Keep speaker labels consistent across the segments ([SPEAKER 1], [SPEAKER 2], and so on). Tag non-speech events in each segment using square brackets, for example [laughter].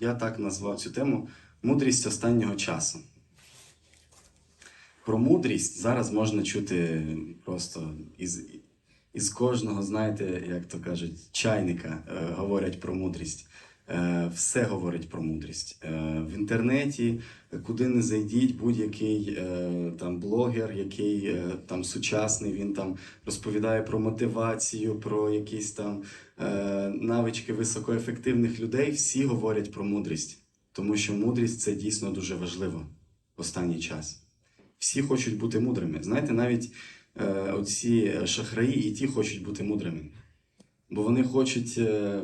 [SPEAKER 1] я так назвав цю тему Мудрість останнього часу. Про мудрість зараз можна чути просто із, із кожного, знаєте, як то кажуть, чайника е, говорять про мудрість. Е, все говорить про мудрість. Е, в інтернеті, куди не зайдіть, будь-який е, там блогер, який там сучасний, він там розповідає про мотивацію, про якісь там навички високоефективних людей. Всі говорять про мудрість, тому що мудрість це дійсно дуже важливо в останній час. Всі хочуть бути мудрими. Знаєте, навіть оці шахраї і ті хочуть бути мудрими. Бо вони хочуть е,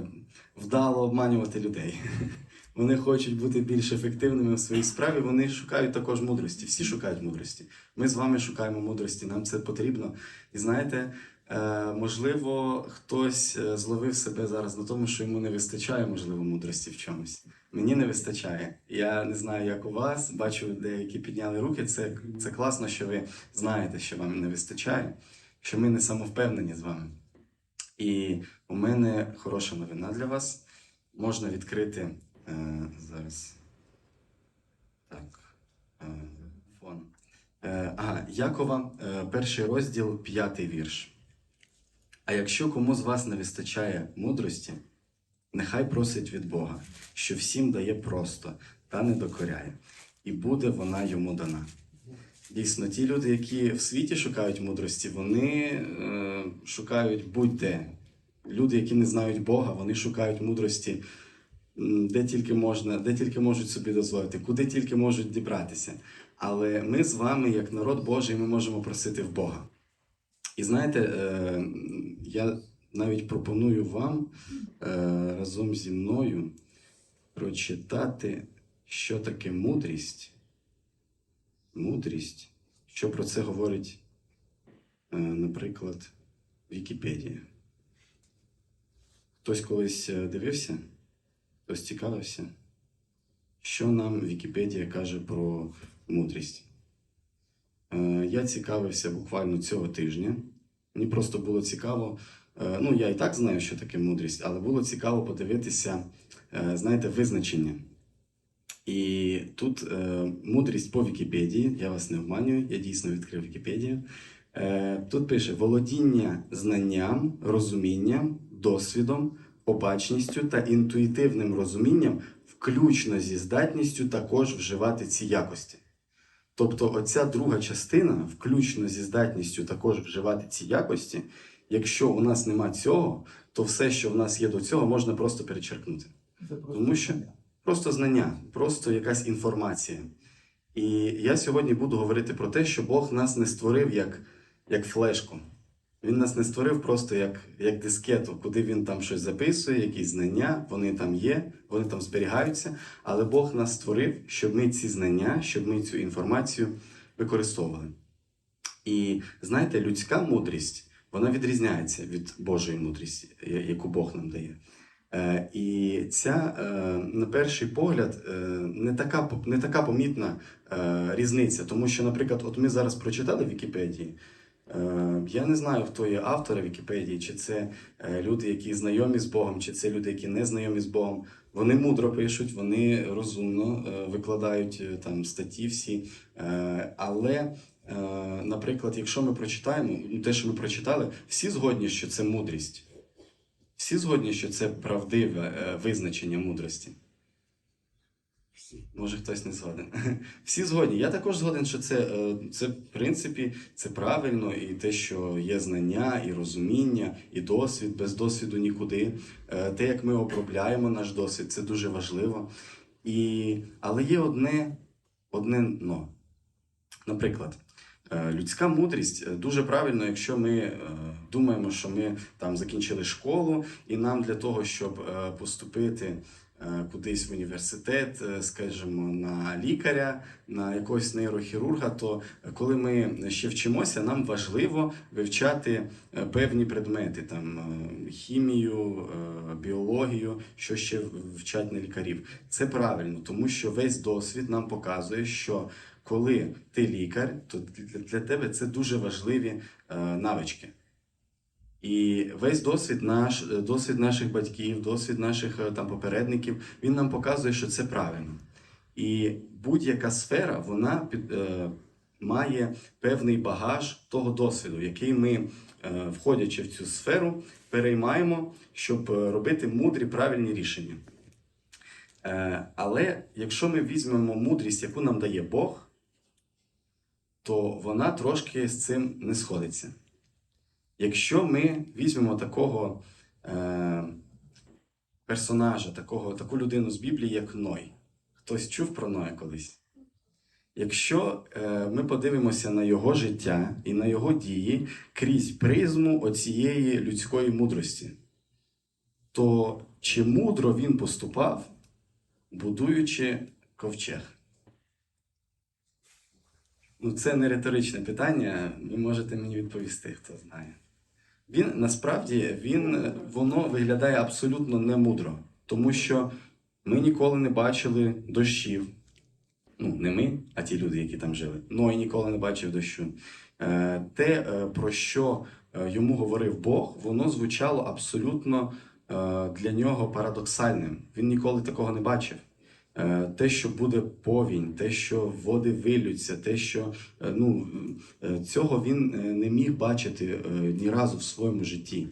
[SPEAKER 1] вдало обманювати людей. [laughs] Вони хочуть бути більш ефективними в своїй справі. Вони шукають також мудрості. Всі шукають мудрості. Ми з вами шукаємо мудрості. Нам це потрібно. І знаєте, е, можливо, хтось е, зловив себе зараз на тому, що йому не вистачає, можливо, мудрості в чомусь. Мені не вистачає. Я не знаю, як у вас. Бачу, деякі підняли руки. Це, це класно, що ви знаєте, що вам не вистачає, що ми не самовпевнені з вами. І у мене хороша новина для вас. Можна відкрити е, зараз. Так. Е, фон. Е, ага, Якова, е, перший розділ, п'ятий вірш. А якщо кому з вас не вистачає мудрості, нехай просить від Бога, що всім дає просто та не докоряє, і буде вона йому дана. Дійсно, ті люди, які в світі шукають мудрості, вони е, шукають будь-де. Люди, які не знають Бога, вони шукають мудрості, де тільки можна, де тільки можуть собі дозволити, куди тільки можуть дібратися. Але ми з вами, як народ Божий, ми можемо просити в Бога. І знаєте, е, я навіть пропоную вам е, разом зі мною прочитати, що таке мудрість. Мудрість, що про це говорить, е, наприклад, Вікіпедія. Хтось колись е, дивився, хтось цікавився, що нам Вікіпедія каже про мудрість. Е, Я цікавився буквально цього тижня. Мені просто було цікаво. Ну, я і так знаю, що таке мудрість, але було цікаво подивитися, знаєте, визначення. І тут е, мудрість по Вікіпедії, я вас не обманюю, я дійсно відкрив Вікіпедію. Е, тут пише володіння знанням, розумінням, досвідом, обачністю та інтуїтивним розумінням, включно зі здатністю також вживати ці якості. Тобто, оця друга частина, включно зі здатністю також вживати ці якості, якщо у нас нема цього, то все, що в нас є до цього, можна просто перечеркнути. Тому що просто знання, просто якась інформація. І я сьогодні буду говорити про те, що Бог нас не створив як, як флешку. Він нас не створив просто як, як дискету, куди він там щось записує, якісь знання, вони там є, вони там зберігаються. Але Бог нас створив, щоб ми ці знання, щоб ми цю інформацію використовували. І знаєте, людська мудрість вона відрізняється від Божої мудрості, яку Бог нам дає. Е, І ця, е, на перший погляд, е, не така, не така помітна різниця. Тому що, наприклад, от ми зараз прочитали Вікіпедії. Я не знаю, хто є автори Вікіпедії, чи це люди, які знайомі з Богом, чи це люди, які не знайомі з Богом. Вони мудро пишуть, вони розумно викладають там статті всі. Але, наприклад, якщо ми прочитаємо ну, те, що ми прочитали, всі згодні, що це мудрість. Всі згодні, що це правдиве е, визначення мудрості. Може, хтось не згоден. [laughs] Всі згодні. Я також згоден, що це, е, це в принципі це правильно, і те, що є знання, і розуміння, і досвід, без досвіду нікуди. Е, Те, як ми обробляємо наш досвід, це дуже важливо. І... Але є одне, одне но. Наприклад, людська мудрість е, дуже правильно, якщо ми е, думаємо, що ми там закінчили школу, і нам для того, щоб е, поступити е, кудись в університет, е, скажімо, на лікаря, на якогось нейрохірурга, то е, коли ми ще вчимося, нам важливо вивчати е, певні предмети, там е, хімію, е, біологію, що ще вчать на лікарів. Це правильно, тому що весь досвід нам показує, що коли ти лікар, то для, тебе це дуже важливі е, навички. І весь досвід наш, е, досвід наших батьків, досвід наших е, там попередників, він нам показує, що це правильно. І будь-яка сфера вона під, е, має певний багаж того досвіду, який ми, е, входячи в цю сферу, переймаємо, щоб робити мудрі правильні рішення. Е, але якщо ми візьмемо мудрість, яку нам дає Бог, то вона трошки з цим не сходиться. Якщо ми візьмемо такого е, персонажа, такого, таку людину з Біблії, як Ной, хтось чув про Ноя колись? Якщо е, ми подивимося на його життя і на його дії крізь призму оцієї людської мудрості, то чи мудро він поступав, будуючи ковчег? Ну, це не риторичне питання, ви можете мені відповісти, хто знає. Він насправді він, воно виглядає абсолютно немудро, тому що ми ніколи не бачили дощів. Ну, не ми, а ті люди, які там жили. Ной ніколи не бачив дощу. Е, Те, е, про що е, йому говорив Бог, воно звучало абсолютно для нього парадоксальним. Він ніколи такого не бачив. Е, Те, що буде повінь, те, що води вилються, те, що е, ну, е, цього він не міг бачити ні разу в своєму житті.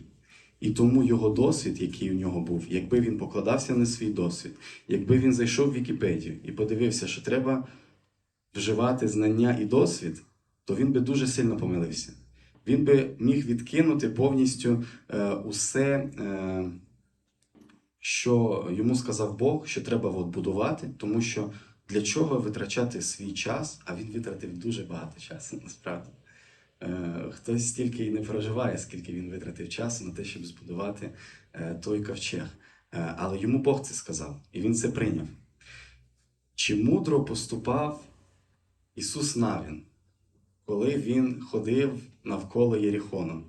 [SPEAKER 1] І тому його досвід, який у нього був, якби він покладався на свій досвід, якби він зайшов в Вікіпедію і подивився, що треба вживати знання і досвід, то він би дуже сильно помилився. Він би міг відкинути повністю е, усе, е, що йому сказав Бог, що треба от будувати, тому що для чого витрачати свій час, а він витратив дуже багато часу, насправді. Е, Хтось стільки і не проживає, скільки він витратив часу на те, щоб збудувати е, той ковчег. Е, Але йому Бог це сказав, і він це прийняв. Чи мудро поступав Ісус Навін, коли він ходив навколо Єріхону?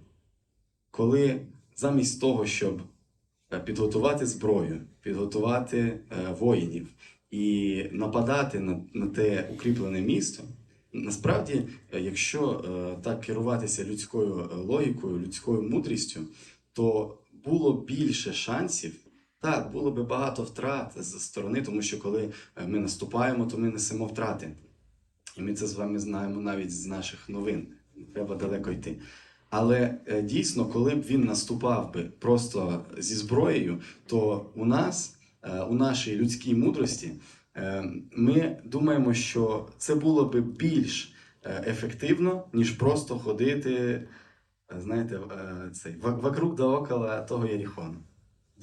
[SPEAKER 1] Коли замість того, щоб підготувати зброю, підготувати е, воїнів і нападати на, на те укріплене місто, насправді, е, якщо е, так керуватися людською е, логікою, людською мудрістю, то було більше шансів. Так, було би багато втрат з сторони, тому що коли е, ми наступаємо, то ми несемо втрати. І ми це з вами знаємо навіть з наших новин. Треба далеко йти. Але е, дійсно, коли б він наступав би просто зі зброєю, то у нас, е, у нашій людській мудрості, е, ми думаємо, що це було би більш ефективно, ніж просто ходити, знаєте, цей, вокруг да около того Єріхону.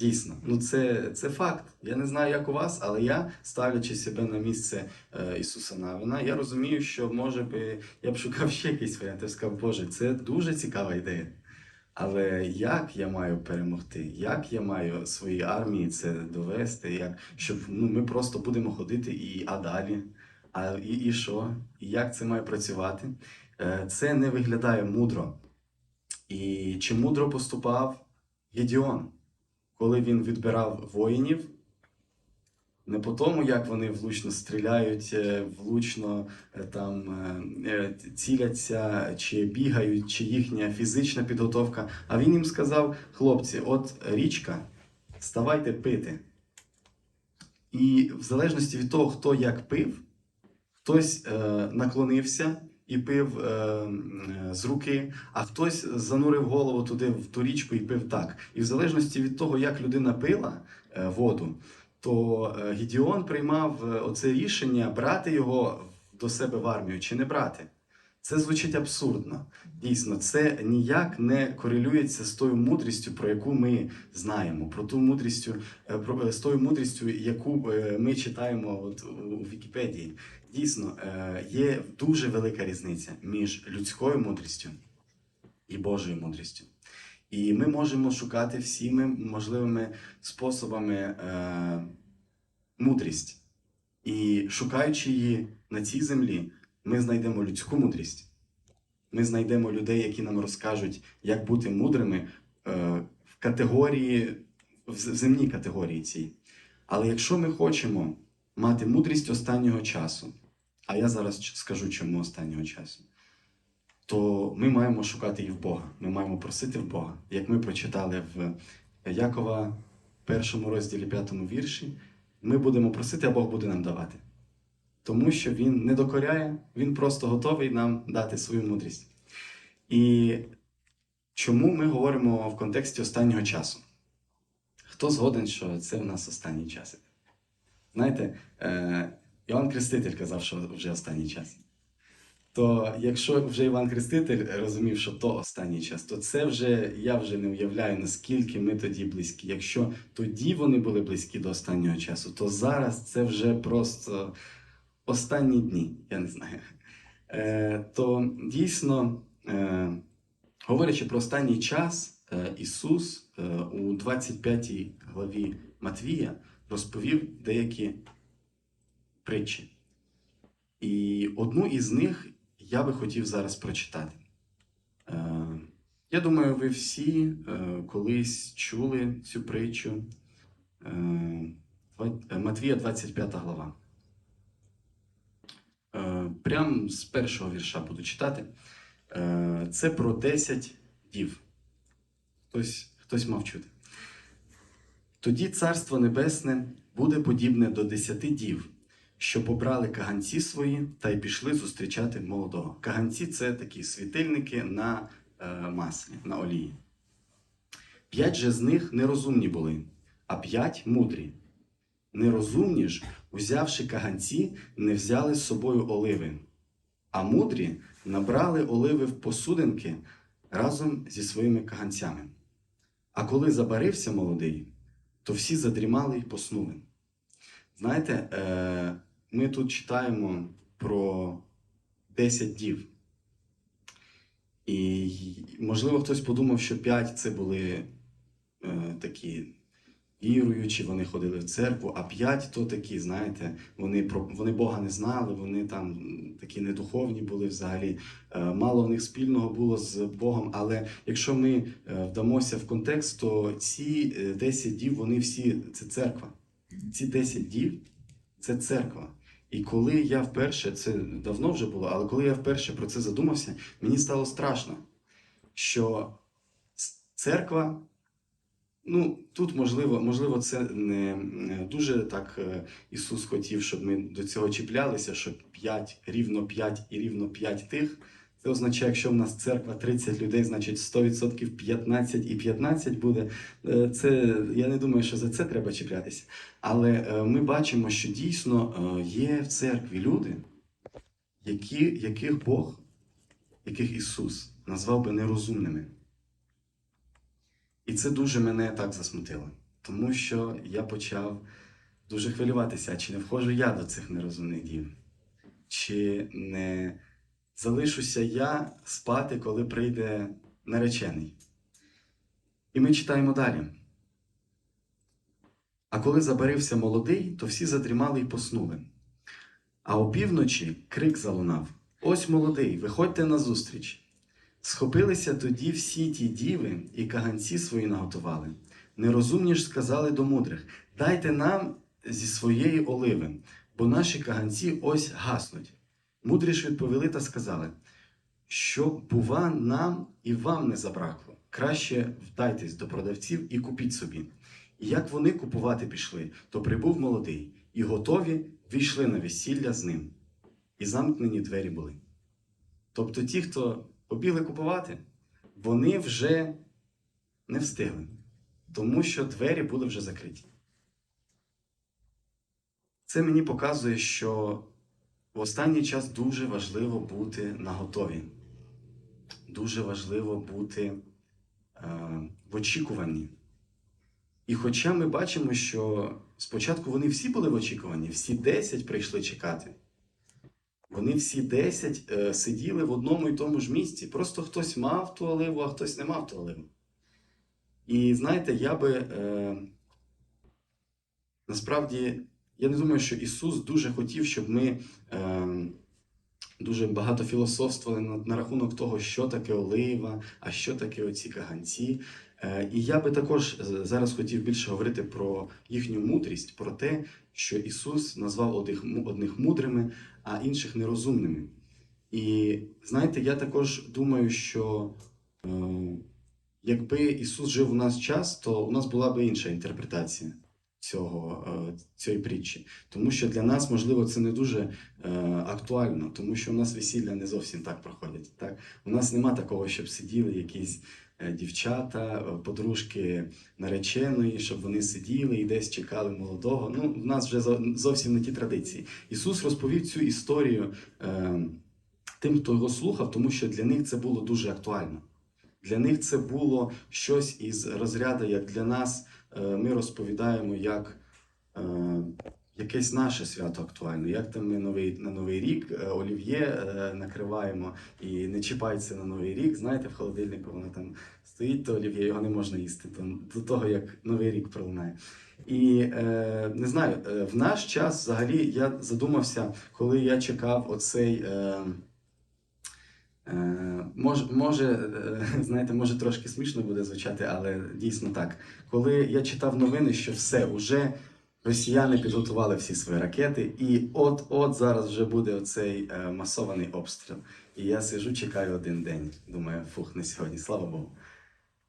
[SPEAKER 1] Дійсно, ну це, це факт. Я не знаю, як у вас, але я, ставлячи себе на місце е, Ісуса Навина, я розумію, що може би я б шукав ще якийсь варіант. Я б сказав, Боже, це дуже цікава ідея. Але як я маю перемогти? Як я маю своїй армії це довести? Як, щоб ну, ми просто будемо ходити і а далі? А і, і що? І як це має працювати? Е, це не виглядає мудро. І чи мудро поступав Гедіон? Коли він відбирав воїнів, не по тому, як вони влучно стріляють, е, влучно е, там е, ціляться, чи бігають, чи їхня фізична підготовка. А він їм сказав: хлопці, от річка, ставайте пити. І в залежності від того, хто як пив, хтось наклонився і пив е, е, з руки, а хтось занурив голову туди в ту річку і пив так. І в залежності від того, як людина пила е, воду, то е, Гідіон приймав е, оце рішення брати його до себе в армію чи не брати. Це звучить абсурдно. Дійсно, це ніяк не корелюється з тою мудрістю, про яку ми знаємо, про ту мудрістю, про, з тою мудрістю, яку ми читаємо от у Вікіпедії. Дійсно, е, є дуже велика різниця між людською мудрістю і Божою мудрістю. І ми можемо шукати всіми можливими способами е, мудрість. І шукаючи її на цій землі, ми знайдемо людську мудрість. Ми знайдемо людей, які нам розкажуть, як бути мудрими е, в категорії, в земній категорії цій. Але якщо ми хочемо мати мудрість останнього часу, а я зараз скажу, чому останнього часу, то ми маємо шукати і в Бога. Ми маємо просити в Бога. Як ми прочитали в Якова першому розділі п'ятому вірші, ми будемо просити, а Бог буде нам давати. Тому що Він не докоряє, Він просто готовий нам дати свою мудрість. І чому ми говоримо в контексті останнього часу? Хто згоден, що це в нас останній час? Знаєте, е, Іван Хреститель казав, що вже останній час. То якщо вже Іван Хреститель розумів, що то останній час, то це вже я вже не уявляю, наскільки ми тоді близькі. Якщо тоді вони були близькі до останнього часу, то зараз це вже просто останні дні, я не знаю. Е, то дійсно, е, говорячи про останній час, е, Ісус е, у 25 главі Матвія розповів деякі притчі. І одну із них я би хотів зараз прочитати. Е, Я думаю, ви всі е, колись чули цю притчу. Е, Матвія 25 глава. Прям з першого вірша буду читати. Це про 10 дів. Хтось, хтось мав чути. Тоді Царство Небесне буде подібне до десяти дів, що побрали каганці свої та й пішли зустрічати молодого. Каганці це такі світильники на е, маслі, на олії. П'ять же з них нерозумні були, а п'ять мудрі. Нерозумні ж, узявши каганці, не взяли з собою оливи, а мудрі набрали оливи в посудинки разом зі своїми каганцями. А коли забарився молодий, то всі задрімали й поснули. Знаєте, е, ми тут читаємо про 10 дів. І можливо хтось подумав, що 5 це були е, такі віруючі, вони ходили в церкву, а 5 то такі, знаєте, вони, про, вони Бога не знали, вони там такі недуховні були взагалі. Е, Мало в них спільного було з Богом. Але якщо ми е, вдамося в контекст, то ці е, 10 дів, вони всі це церква. Ці 10 дів це церква. І коли я вперше, це давно вже було, але коли я вперше про це задумався, мені стало страшно, що церква, ну тут можливо, можливо, це не дуже так е, Ісус хотів, щоб ми до цього чіплялися, що 5, рівно 5 і рівно 5 тих. Це означає, якщо в нас церква 30 людей, значить 100% 15 і 15 буде. Е, Це я не думаю, що за це треба чіплятися. Але е, ми бачимо, що дійсно е, є в церкві люди, які, яких Бог, яких Ісус назвав би нерозумними. І це дуже мене так засмутило, тому що я почав дуже хвилюватися, чи не входжу я до цих нерозумних дів, чи не залишуся я спати, коли прийде наречений. І ми читаємо далі. А коли забарився молодий, то всі задрімали й поснули. А опівночі крик залунав: Ось молодий, виходьте назустріч. Схопилися тоді всі ті діви і каганці свої наготували. Нерозумні ж сказали до мудрих: Дайте нам зі своєї оливи, бо наші каганці ось гаснуть. Мудрі ж відповіли та сказали, щоб, бува, нам і вам не забракло. Краще вдайтесь до продавців і купіть собі. І як вони купувати пішли, то прибув молодий, і готові війшли на весілля з ним. І замкнені двері були. Тобто ті, хто побігли купувати, вони вже не встигли, тому що двері були вже закриті. Це мені показує, що в останній час дуже важливо бути наготові. Дуже важливо бути е, в очікуванні. І хоча ми бачимо, що спочатку вони всі були в очікуванні, всі 10 прийшли чекати. Вони всі 10 е, сиділи в одному і тому ж місці. Просто хтось мав ту оливу, а хтось не мав ту оливу. І знаєте, я би е, насправді я не думаю, що Ісус дуже хотів, щоб ми е, дуже багато філософствували на, на рахунок того, що таке олива, а що таке оці каганці. Е, і я би також зараз хотів більше говорити про їхню мудрість, про те, що Ісус назвав одних, одних мудрими, а інших нерозумними. І знаєте, я також думаю, що е, якби Ісус жив у нас час, то у нас була б інша інтерпретація цього, е, цієї притчі. Тому що для нас, можливо, це не дуже е, актуально, тому що у нас весілля не зовсім так проходять. Так? У нас нема такого, щоб сиділи якісь е, дівчата, е, подружки нареченої, щоб вони сиділи і десь чекали молодого. Ну, в нас вже зовсім не ті традиції. Ісус розповів цю історію е, тим, хто його слухав, тому що для них це було дуже актуально. Для них це було щось із розряду, як для нас ми розповідаємо, як е, якесь наше свято актуальне. Як там ми новий, на Новий рік е, олів'є е, накриваємо і не чіпається на Новий рік. Знаєте, в холодильнику воно там стоїть, то олів'є, його не можна їсти там, до того, як Новий рік пролунає. І е, не знаю, е, в наш час взагалі я задумався, коли я чекав оцей. Е, Е, Може, може, е, [laughs] знаєте, може трошки смішно буде звучати, але дійсно так. Коли я читав новини, що все, уже росіяни підготували всі свої ракети, і от-от зараз вже буде оцей е, масований обстріл. І я сижу, чекаю один день. Думаю, фух, не сьогодні, слава Богу.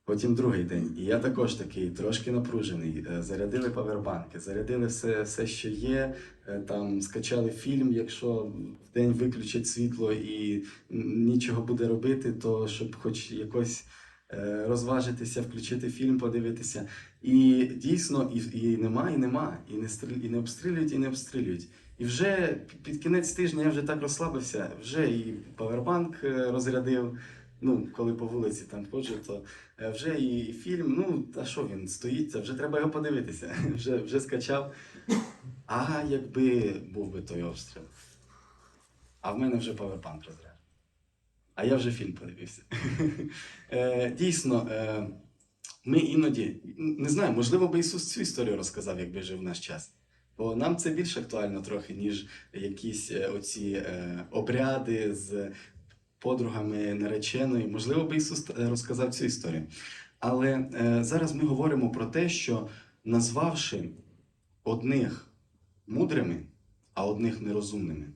[SPEAKER 1] Потім другий день, і я також такий трошки напружений. Е, Зарядили павербанки, зарядили все, все, що є. Е, Там скачали фільм. Якщо в день виключать світло і нічого буде робити, то щоб хоч якось е, розважитися, включити фільм, подивитися. І дійсно, і, і нема, і нема, і не стріль, і не обстрілюють, і не обстрілюють. І вже під кінець тижня я вже так розслабився, вже і павербанк розрядив. Ну, коли по вулиці там ходжу, то е, вже і фільм, ну, а що він стоїть, а вже треба його подивитися. [laughs] Вже, вже скачав. А якби був би той обстріл. А в мене вже павербанк розряд. А я вже фільм подивився. [laughs] Е, Дійсно, е, ми іноді, не знаю, можливо би Ісус цю історію розказав, якби жив наш час. Бо нам це більш актуально трохи, ніж якісь оці обряди з подругами нареченої. Можливо, би Ісус е, розказав цю історію. Але е, зараз ми говоримо про те, що назвавши одних мудрими, а одних нерозумними,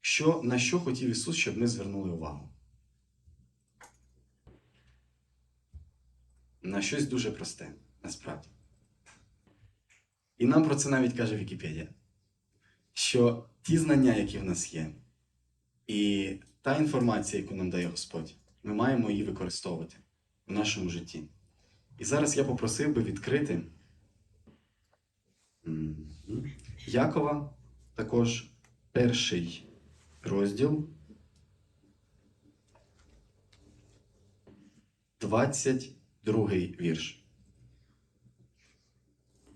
[SPEAKER 1] що, на що хотів Ісус, щоб ми звернули увагу? На щось дуже просте, насправді. І нам про це навіть каже Вікіпедія, що ті знання, які в нас є, і та інформація, яку нам дає Господь, ми маємо її використовувати в нашому житті. І зараз я попросив би відкрити Якова, також перший розділ, 22 вірш.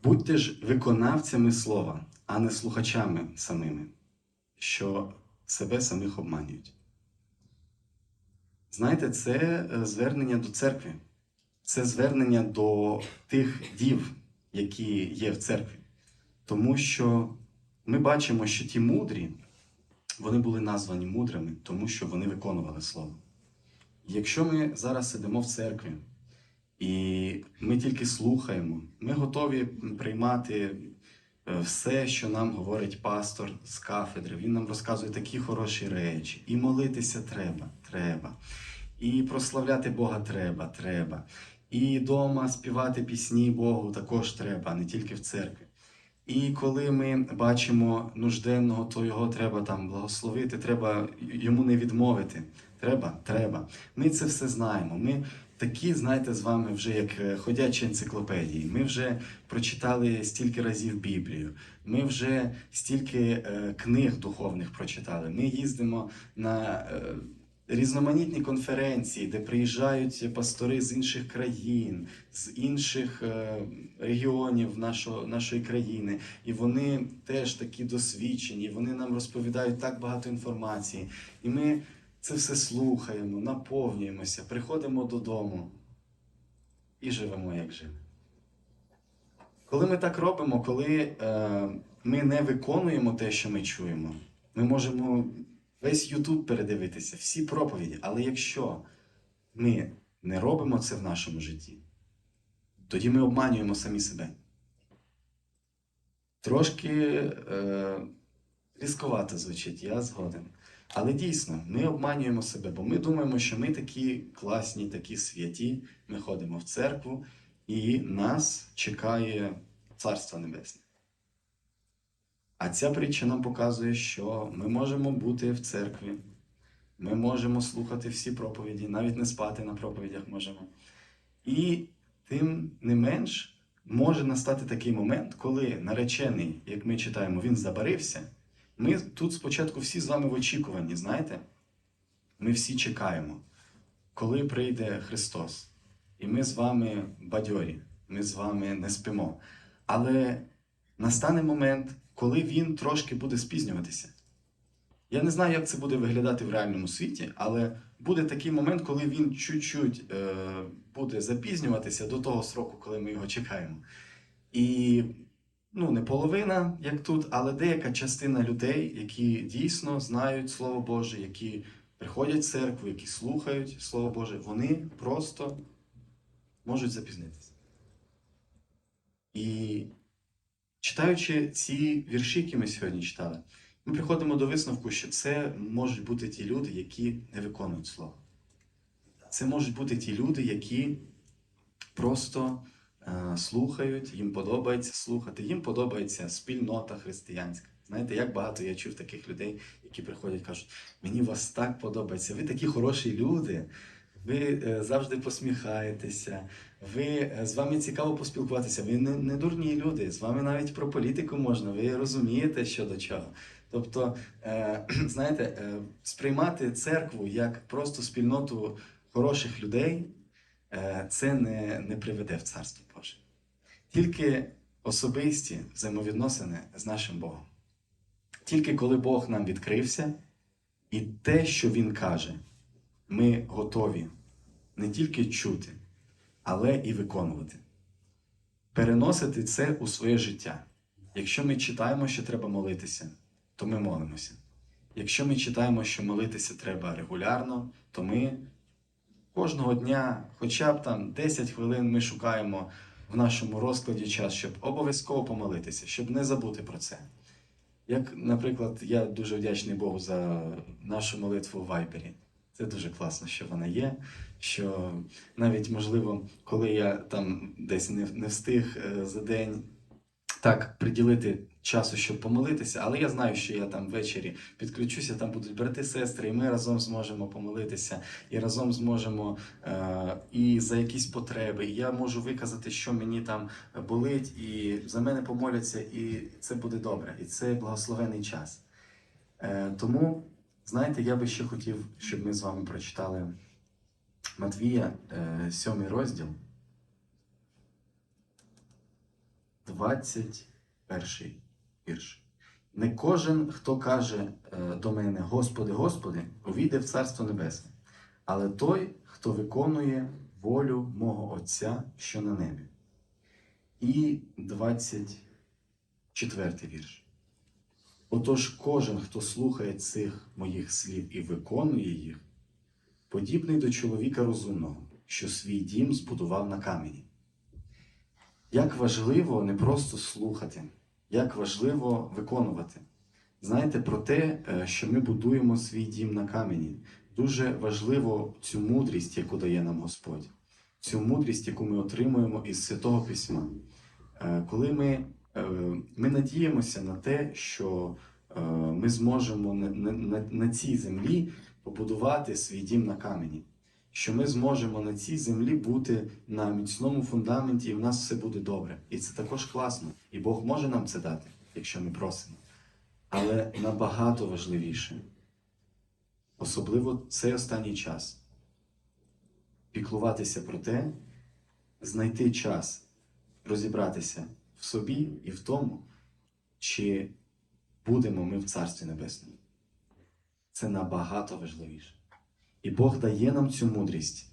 [SPEAKER 1] Будьте ж виконавцями слова, а не слухачами самими, що себе самих обманюють. Знаєте, це е, звернення до церкви, це звернення до тих дів, які є в церкві. Тому що ми бачимо, що ті мудрі, вони були названі мудрими, тому що вони виконували слово. Якщо ми зараз сидимо в церкві і ми тільки слухаємо, ми готові приймати все, що нам говорить пастор з кафедри. Він нам розказує такі хороші речі. І молитися треба, треба. І прославляти Бога треба, треба. І вдома співати пісні Богу також треба, не тільки в церкві. І коли ми бачимо нужденного, то його треба там благословити, треба йому не відмовити. Треба, треба. Ми це все знаємо. Ми такі, знаєте, з вами вже як е, ходячі енциклопедії. Ми вже прочитали стільки разів Біблію. Ми вже стільки е, книг духовних прочитали. Ми їздимо на е, різноманітні конференції, де приїжджають пастори з інших країн, з інших регіонів нашого, нашої країни. І вони теж такі досвідчені, вони нам розповідають так багато інформації. І ми це все слухаємо, наповнюємося, приходимо додому і живемо, як жили. Коли ми так робимо, коли е, ми не виконуємо те, що ми чуємо, ми можемо весь Ютуб передивитися, всі проповіді. Але якщо ми не робимо це в нашому житті, тоді ми обманюємо самі себе. Трошки е, різковато звучить, я згоден. Але дійсно, ми обманюємо себе, бо ми думаємо, що ми такі класні, такі святі. Ми ходимо в церкву, і нас чекає Царство Небесне. А ця притча нам показує, що ми можемо бути в церкві, ми можемо слухати всі проповіді, навіть не спати на проповідях можемо. І тим не менш може настати такий момент, коли наречений, як ми читаємо, він забарився. Ми тут спочатку всі з вами в очікуванні, знаєте? Ми всі чекаємо, коли прийде Христос. І ми з вами бадьорі, ми з вами не спимо. Але настане момент, коли він трошки буде спізнюватися. Я не знаю, як це буде виглядати в реальному світі, але буде такий момент, коли він чуть-чуть е, буде запізнюватися до того сроку, коли ми його чекаємо. І ну, не половина, як тут, але деяка частина людей, які дійсно знають Слово Боже, які приходять в церкву, які слухають Слово Боже, вони просто можуть запізнитися. І читаючи ці вірші, які ми сьогодні читали, ми приходимо до висновку, що це можуть бути ті люди, які не виконують слово. Це можуть бути ті люди, які просто слухають, їм подобається слухати, їм подобається спільнота християнська. Знаєте, як багато я чув таких людей, які приходять і кажуть, мені вас так подобається, ви такі хороші люди, ви е, завжди посміхаєтеся, ви, е, з вами цікаво поспілкуватися, ви не, не дурні люди, з вами навіть про політику можна, ви розумієте, що до чого. Тобто, е, [clears throat] знаєте, е, сприймати церкву як просто спільноту хороших людей, е, це не, не приведе в Царство Боже. Тільки особисті взаємовідносини з нашим Богом. Тільки коли Бог нам відкрився, і те, що Він каже, ми готові не тільки чути, але і виконувати. Переносити це у своє життя. Якщо ми читаємо, що треба молитися, то ми молимося. Якщо ми читаємо, що молитися треба регулярно, то ми кожного дня, хоча б там 10 хвилин, ми шукаємо в нашому розкладі час, щоб обов'язково помолитися, щоб не забути про це. Як, наприклад, я дуже вдячний Богу за нашу молитву в Вайбері. Це дуже класно, що вона є. Що навіть можливо, коли я там десь не, не встиг е, за день так приділити часу, щоб помолитися, але я знаю, що я там ввечері підключуся, там будуть брати, сестри, і ми разом зможемо помолитися, і разом зможемо е, і за якісь потреби. І я можу виказати, що мені там болить, і за мене помоляться, і це буде добре, і це благословений час. Е, тому, знаєте, я би ще хотів, щоб ми з вами прочитали Матвія, е, сьомий розділ. 21 вірш. Не кожен, хто каже е, до мене, Господи, Господи, увійде в Царство Небесне, але той, хто виконує волю мого Отця, що на небі. І 24 вірш. Отож, кожен, хто слухає цих моїх слів і виконує їх, подібний до чоловіка розумного, що свій дім збудував на камені. Як важливо не просто слухати, як важливо виконувати. Знаєте, про те, е, що ми будуємо свій дім на камені. Дуже важливо цю мудрість, яку дає нам Господь, цю мудрість, яку ми отримуємо із Святого Письма. Е, Коли ми, е, ми надіємося на те, що ми зможемо на, на, на цій землі побудувати свій дім на камені що ми зможемо на цій землі бути на міцному фундаменті, і в нас все буде добре. І це також класно. І Бог може нам це дати, якщо ми просимо. Але набагато важливіше, особливо цей останній час, піклуватися про те, знайти час розібратися в собі і в тому, чи будемо ми в Царстві Небесному. Це набагато важливіше. І Бог дає нам цю мудрість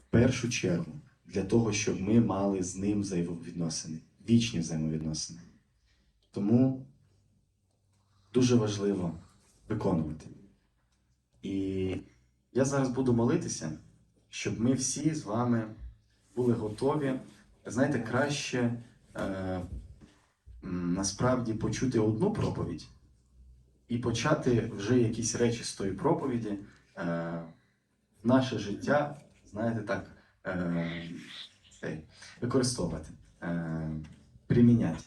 [SPEAKER 1] в першу чергу для того, щоб ми мали з ним взаємовідносини, вічні взаємовідносини. Тому дуже важливо виконувати. І я зараз буду молитися, щоб ми всі з вами були готові. Знаєте, краще е, насправді почути одну проповідь, і почати вже якісь речі з тої проповіді е, наше життя, знаєте, так, е, використовувати, е, приміняти.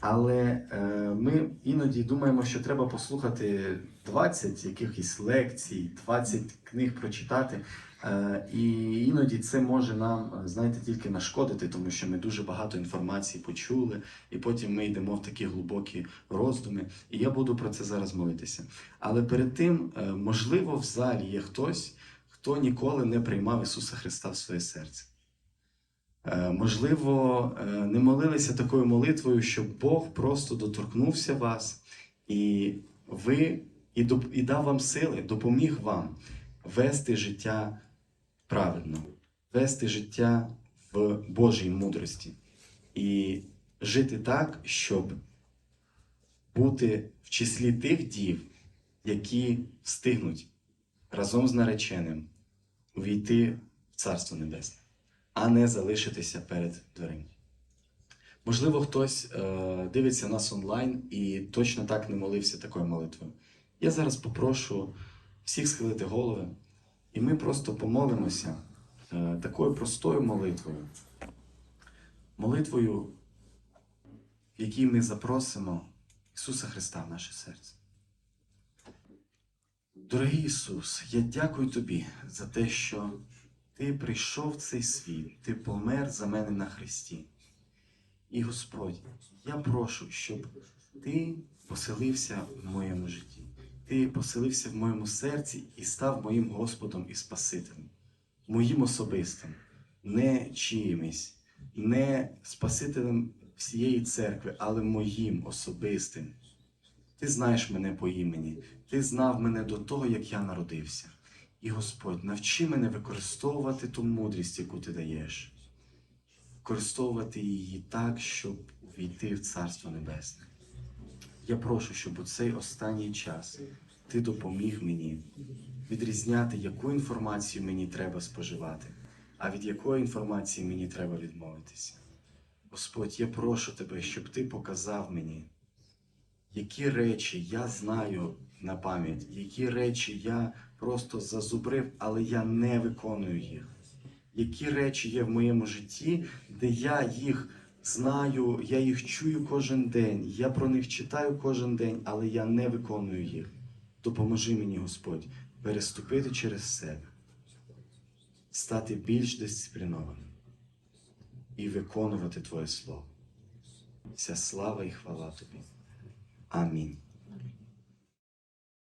[SPEAKER 1] Але е, ми іноді думаємо, що треба послухати 20 якихось лекцій, 20 книг прочитати. Е, і іноді це може нам, знаєте, тільки нашкодити, тому що ми дуже багато інформації почули, і потім ми йдемо в такі глибокі роздуми. І я буду про це зараз молитися. Але перед тим, е, можливо, в залі є хтось, хто ніколи не приймав Ісуса Христа в своє серце. Е, Можливо, е, не молилися такою молитвою, щоб Бог просто доторкнувся вас, і ви і, і дав вам сили, допоміг вам вести життя правильно, вести життя в Божій мудрості і жити так, щоб бути в числі тих дів, які встигнуть разом з нареченим увійти в Царство Небесне а не залишитися перед дверима. Можливо, хтось е, дивиться нас онлайн і точно так не молився такою молитвою. Я зараз попрошу всіх схилити голови, і ми просто помолимося е, такою простою молитвою. Молитвою, в якій ми запросимо Ісуса Христа в наше серце. Дорогий Ісус, я дякую Тобі за те, що Ти прийшов в цей світ, Ти помер за мене на Христі. І Господь, я прошу, щоб Ти поселився в моєму житті, Ти поселився в моєму серці і став моїм Господом і Спасителем, моїм особистим, не чиїмось, не Спасителем всієї церкви, але моїм особистим. Ти знаєш мене по імені, ти знав мене до того, як я народився. І Господь, навчи мене використовувати ту мудрість, яку ти даєш, використовувати її так, щоб увійти в Царство Небесне. Я прошу, щоб у цей останній час ти допоміг мені відрізняти, яку інформацію мені треба споживати, а від якої інформації мені треба відмовитися. Господь, я прошу тебе, щоб ти показав мені, які речі я знаю на пам'ять, які речі я просто зазубрив, але я не виконую їх. Які речі є в моєму житті, де я їх знаю, я їх чую кожен день, я про них читаю кожен день, але я не виконую їх. Допоможи мені, Господь, переступити через себе, стати більш дисциплінованим і виконувати Твоє Слово. Вся слава і хвала Тобі. Амінь.